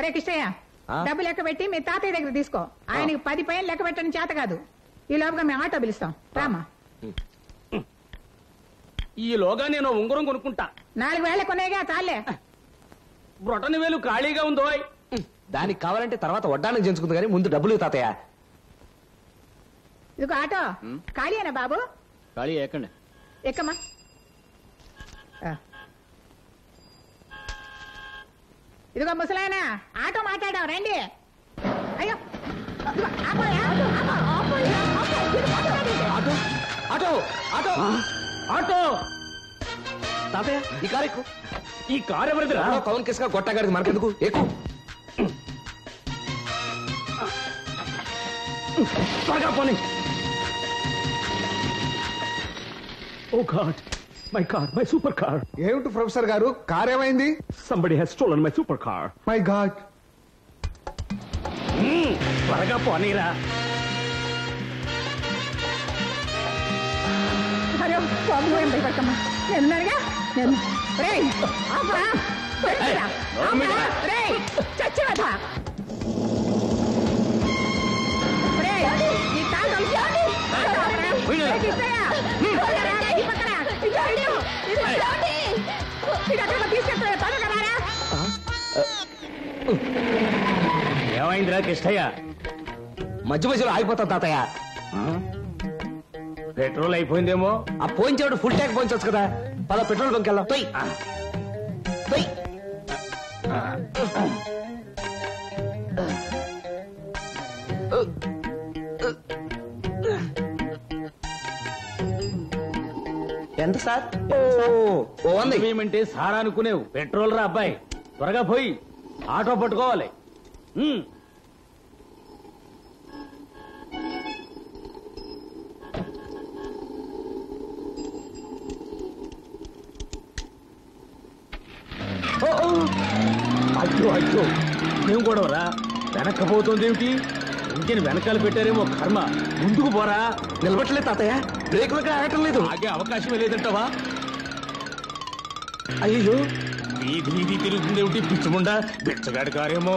ఒరే కృష్ణయ్య? డబ్బు లెక్క పెట్టి మీ తాతయ్య దగ్గర తీసుకో. ఆయనకి పది పైన లెక్క పెట్టని చేత కాదు. ఈ లోపుగా మేము ఆటో పిలుస్తాం. రామా. ఈలోగా నేను ఉంగరం కొనుక్కుంటా. నాలుగు వేల కొనేగా చాలే బ్రొటని వేలు ఖాళీగా ఉందో దానికి కావాలంటే తర్వాత వడ్డానికి చేయించుకుంది కానీ ముందు డబ్బులు తాతయ్య. ఇదిగో ఆటో. ఖాళీయేనా బాబు? ఖాళీ ఎక్కండి ఎక్కమ్మా ఆ. ఇదిగో ముసలాయనా ఆటో మాట్లాడాం రండి. అయ్యో. Auto auto auto auto. తాతయ్య ఈ కారు ఎక్కు. ఈ కారు ఎవరిదిరా కౌన్ కేసుగా గొట్టగాడికి మనకెందుకు ఎక్కు. త్వరగా పోనీ. ఓ God. My car my super car ఏమిటి ప్రొఫెసర్ గారు? కార్ ఏమైంది? Somebody has stolen my super car my God త్వరగా పోనీరా. అరే బాబు ఏం భయపడకమ్మా. నేనున్నానుగా నేను రేయ్ ఆపరా. త్వరగా, ఆపరా. రేయ్ చచ్చినదా రేయ్ ఈ తాళం తీయండి. ఆపరా. రేయ్, కృష్ణయ్య, ఏమైందిరా కృష్ణయ్య? మధ్య మధ్యలో ఆగిపోతాం తాతయ్య. పెట్రోల్ అయిపోయిందేమో? ఆ పోయించాడు ఫుల్ ట్యాంక్ పోయించవచ్చు కదా. పద పెట్రోల్ బంక్ వెళ్దాం తొయ్. తొయ్. ఎంత సార్? ఓ వంద ఏమంటే సారా అనుకునేవు. పెట్రోల్ రా అబ్బాయి. త్వరగా పోయి ఆటో పట్టుకోవాలి. అయ్యో అయ్యో. ఏం గొడవరా వెనక్కపోతుంది ఏమిటి ఇంజిన్ వెనకాల పెట్టారేమో కర్మ. ముందుకు పోరా. నిలబట్టలేదు తాతయ్య. బ్రేకులు ఆగటం లేదు. ఆగే అవకాశమే లేదంటావా? అయ్యో వీధి వీధి తిరుగుతుంది ఏమిటి పిచ్చుముండా. బిచ్చగాడి కారేమో.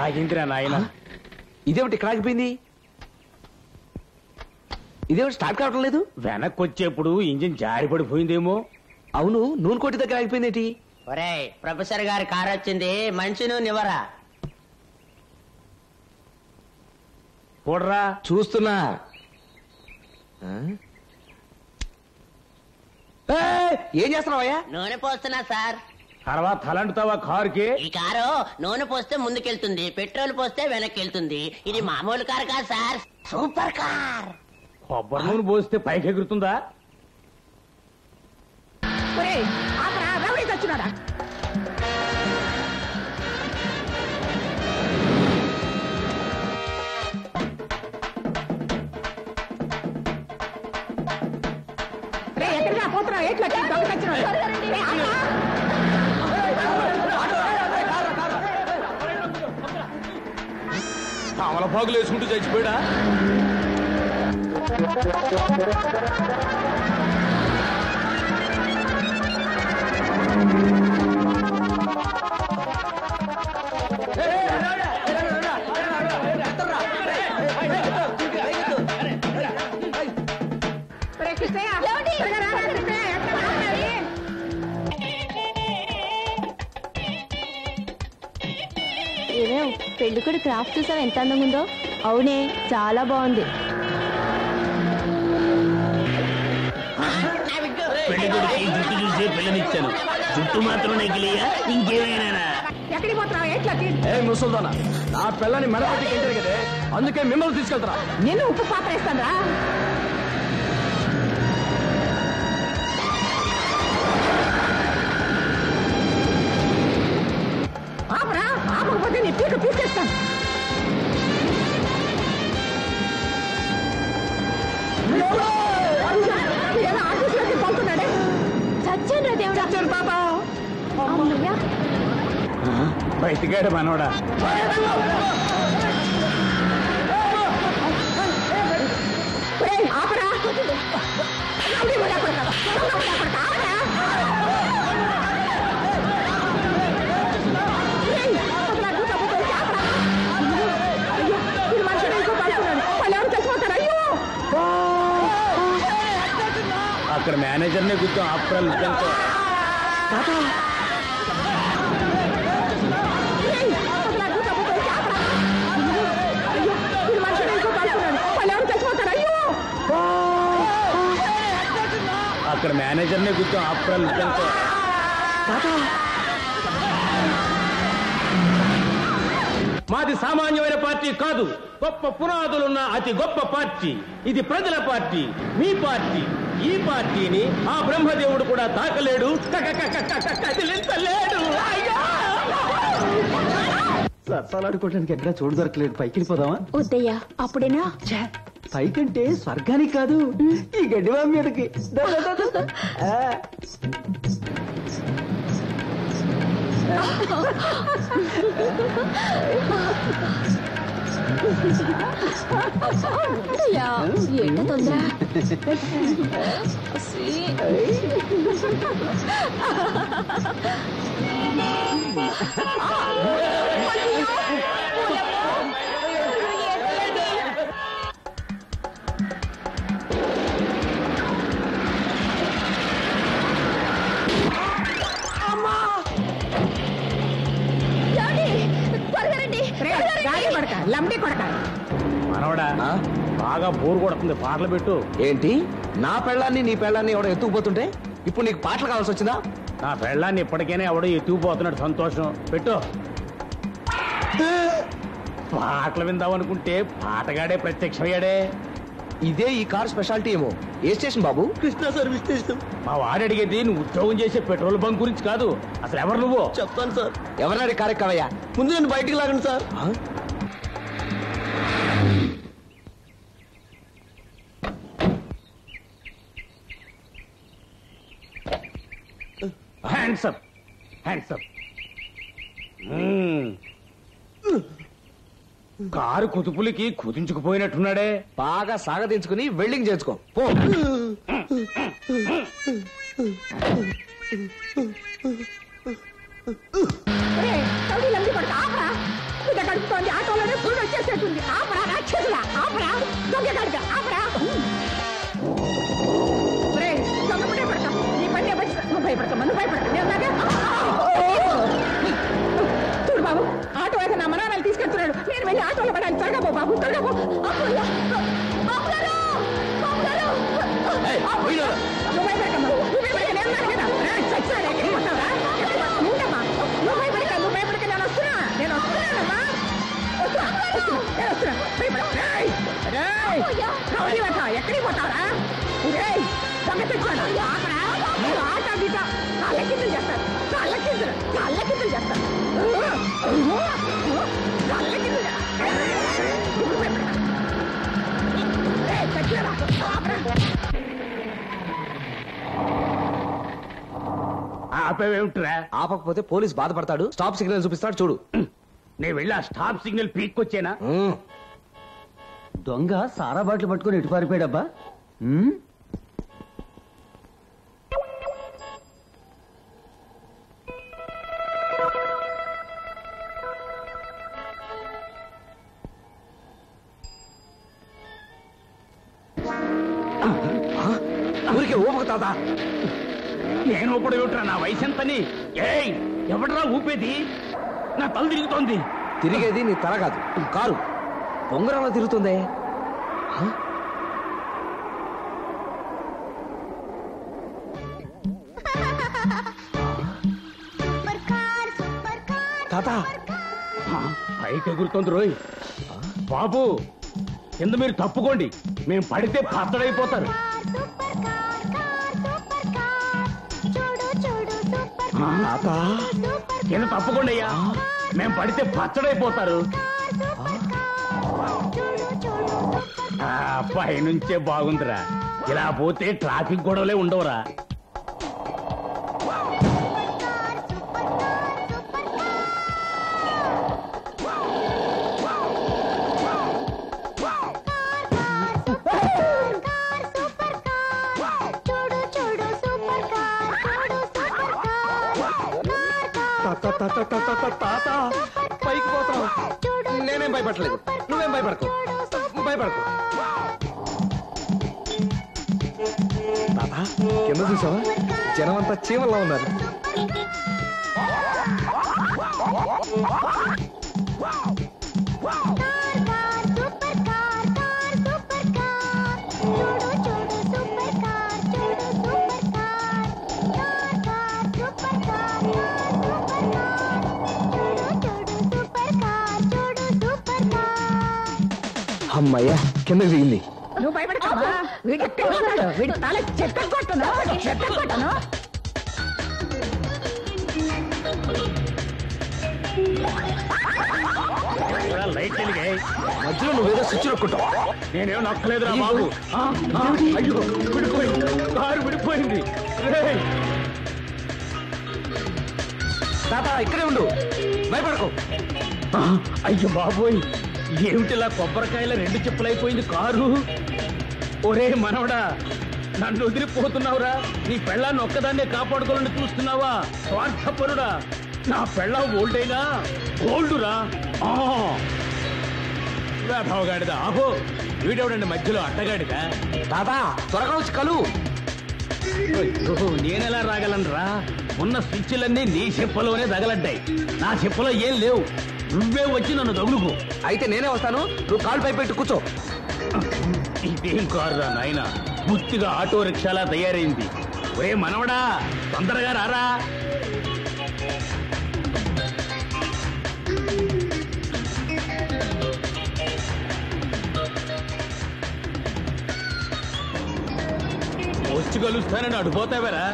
ఆగిందిరా నాయన. ఇదేమిటి ఇక్కడ ఆగిపోయింది ఇదేమిటి స్టార్ట్ కావటం లేదు? వెనక్కి వచ్చేప్పుడు ఇంజిన్ జారి పడిపోయిందేమో అవును నూనె కోటి దగ్గర ఆగిపోయింది ఒరేయ్ ప్రొఫెసర్ గారి కార్ వచ్చింది మనిషి నువ్వు నివరా చూడరా చూస్తున్నా? ఏయ్, ఏం చేస్తున్నావయ్యా? నూనె పోస్తున్నా సార్. తర్వాత తలంటుతావా కారుకి? ఈ కారు నూనె పోస్తే ముందుకెళ్తుంది పెట్రోల్ పోస్తే వెనక్కి వెళ్తుంది ఇది మామూలు కార్ కాదు సార్. Super car. కొబ్బరి నూనె పోస్తే పైకి ఎగురుతుందా ఒరేయ్ చచ్చినాడా. తమలపాకులు వేసుకుంటూ చచ్చిపోయాడా? ఏమేం? పెళ్ళికొడు క్రాఫ్ట్ చూసావు? ఎంత అందంగా ఉందో అవునే చాలా బాగుంది. పెళ్ళి చూసే పిల్లనిచ్చాను. జుట్టు మాత్రం నెగిలియా ఇంకేమైనా? ఎక్కడికి పోతున్నావు? ఎట్లా ఏ ముసల్దానా? నా పిల్లని మెడపట్టి కెంటారు కదే. అందుకే మిమ్మల్ని తీసుకెళ్తారా నిన్ను ఉప్పు పాత్ర వేస్తాందా ఆపరా ఆపకపోతే నీ పీక పీకేస్తాను. బయటికాడు మనోడా అక్కడ మేనేజర్నే గుర్తు ఆఫ్టర్ తాత అక్కడ మేనేజర్నే గుర్తాం ఆఫ్టర్ మాది సామాన్యమైన పార్టీ కాదు. గొప్ప పునాదులున్న అతి గొప్ప పార్టీ. ఇది ప్రజల పార్టీ మీ పార్టీ. ఈ పార్టీని ఆ బ్రహ్మదేవుడు కూడా తాకలేడు. కక కక కక కదిలించలేడు అయ్యో! సత్సాలాడుకోవడానికి ఎక్కడ చోటు దొరకలేదు. పైకి వెళ్ళిపోదామా? వద్దయ్యా అప్పుడేనా? పైకంటే స్వర్గానికి కాదు ఈ గడ్డివా మీదకి. దా, దా, దా, దా. ఆ, అయ్యా ఏంట తొందర? బాగా బోర్ కొడుతుంది పాటలు పెట్టు. ఏంటి? నా పెళ్ళాన్ని నీ పెళ్ళాన్ని ఎవడో ఎత్తుకుపోతుంటే? ఇప్పుడు నీకు పాటలు కావాల్సి వచ్చిందా? నా పెళ్ళాన్ని ఇప్పటికైనా ఎవడో ఎత్తుకుపోతున్నాడు సంతోషం. పెట్టు. పాటలు విందామనుకుంటే పాటగాడే ప్రత్యక్షమయ్యాడే. ఇదే ఈ కార్ స్పెషాలిటీ ఏమో. ఏ స్టేషన్ బాబు? Krishna service station. మా వాడు అడిగేది నువ్వు ఉద్యోగం చేసే పెట్రోల్ బంక్ గురించి కాదు. అసలు ఎవరు నువ్వు? చెప్తాను సార్. ఎవరినాడి కారు ఎక్కవయ్యా? ముందు నేను బయటికి లాగండి సార్. హ్యాండ్స్ అప్ కారు కుతుపులకి కుదించుకుపోయినట్టున్నాడే. బాగా సాగదించుకుని వెల్డింగ్ చేసుకో పో. నేను వెళ్ళి ఆటోలో పడాలి. త్వరగా పో బాబు త్వరగా పో. అప్పుల్లో. బాబుగారు! బాబుగారు! ఆపేవేమిట్రా ఆపకపోతే పోలీస్ బాధపడతాడు స్టాప్ సిగ్నల్ చూపిస్తాడు చూడు. నేను వెళ్ళి ఆ స్టాప్ సిగ్నల్ పీక్కొచ్చేనా. దొంగ సారా బాటిల్ పట్టుకొని ఎటు పారిపోయాడబ్బా. ఎంతని ఏయ్ ఎవడరా ఊపేది? నా తల తిరుగుతోంది. తిరిగేది నీ తల కాదు కారు. పొంగరంలో తిరుగుతుందే? తాత. పైకి ఎగురుతోంది రోయ్. బాబు కింద మీరు తప్పుకోండి. మేము పడితే పత్తడైపోతారు కింద తప్పకుండా అయ్యా. మేము పడితే పచ్చడైపోతారు. పైనుంచే బాగుందిరా. ఇలా పోతే ట్రాఫిక్ గొడవలే ఉండవురా. తాత పైకి పోతాం నేనేం భయపడలేదు నువ్వేం భయపడకు. భయపడకు. తాత కింద చూసావా? జనం అంతా చీమల్లా ఉన్నారు. అమ్మయ్యా కిందకి దిగింది నువ్వు భయపడతావా? వీడు ఎక్కడ ఉన్నాడు? వీడు తల చెత్త కొట్టను చెత్త కొట్టను లైట్ వెలిగాయి? మధ్యలో నువ్వేదో స్విచ్ నొక్కుంటావు నేనేం నక్కలేదురా బాబు. ఆ, ఆ, అయ్యో విడిపోయింది. కారు విడిపోయింది. రేయ్, తాత ఇక్కడే ఉండు. భయపడకు. ఆ, అయ్యో బాబోయ్. ఏమిటిలా కొబ్బరికాయల రెండు చెప్పులైపోయింది కారు? ఒరే మనవడా నన్ను వదిలిపోతున్నావురా. నీ పెళ్ళాన్ని ఒక్కదాన్నే కాపాడుకోవాలని చూస్తున్నావా? స్వార్థపరుడా నా పెళ్ళ ఓల్డైనా? గోల్డురా వేధవగాడిదా ఆహో వీడెవడండి మధ్యలో అట్టగాడిదా? తాత త్వరగా వచ్చి కలు. నేనెలా రాగలనురా? ఉన్న స్విచ్లన్నీ నీ చెప్పలోనే తగలడ్డాయి. నా చెప్పలో ఏం లేవు. నువ్వే వచ్చి నన్ను తగులుకో. అయితే నేనే వస్తాను. నువ్వు కాలు పై పెట్టి కూర్చో. ఇదేం కారురా నాయన. పూర్తిగా ఆటో రిక్షాలా తయారైంది. ఒరే మనవడా తొందరగా రారా. వచ్చి కలుస్తానని అడిపోతావరా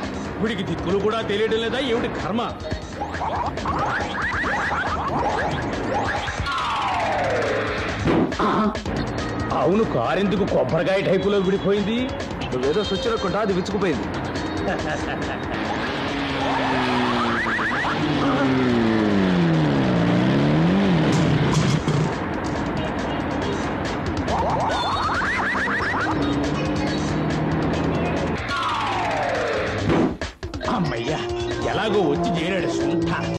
వీడికి దిక్కులు కూడా తెలియడం లేదా? ఏమిటి కర్మ? అవును కారెందుకు కొబ్బరికాయ టైపులో విడిపోయింది? నువ్వేదో స్విచ్ నొక్కుంటా అది విచ్చుకుపోయింది.